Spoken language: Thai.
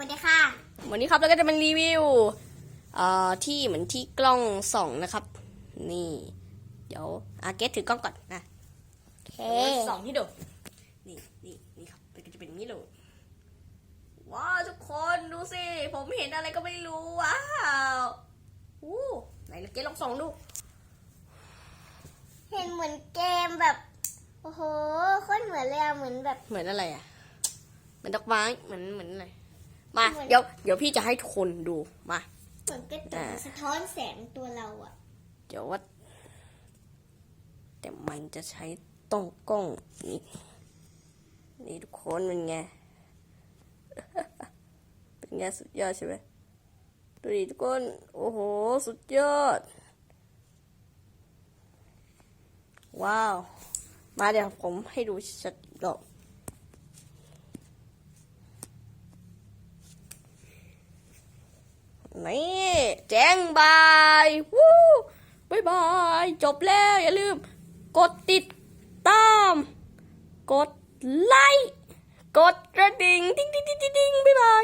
วัสดีค่ะ วันนี้ครับเราก็จะมารีวิวเอ่อที่เหมือนที่กล้องส่องนะครับ นี่ เดี๋ยวอาเกตถือกล้องก่อนนะโอเคส่องที่ดูนี่นี่นี่ครับมันก็จะเป็นอย่างนี้เลยว้าวทุกคนดูสิผมเห็นอะไรก็ไม่รู้ว้าวอู้ไหนละเกตลองส่องดูเห็นเหมือนเกมแบบโอ้โหโคตรเหมือนเลยอะเหมือนแบบเหมือนอะไรอะเหมือนดอกไม้เหมือนเหมือนอะไร มาเหมือนเดี๋ยวเดี๋ยวพี่จะให้ทุกคนดูมาเหมือนกระจอ่ากสะท้อนแสงตัวเราอะเดี๋ยวว่า แต่มันจะใช้ต้องกล้องนี่นี่ทุกคนเป็นไง เป็นไงสุดยอดใช่ไหมดูดิทุกคน โอ้โห สุดยอด ว้าว มาเดี๋ยวผมให้ดูชัดๆอีกรอบ นี่แจ้งบายวู้บายบาย จบแล้ว อย่าลืม กดติดตาม กดไลค์ กดกระดิ่งดิ้งดิ้งดิ้งดิ้งบายบาย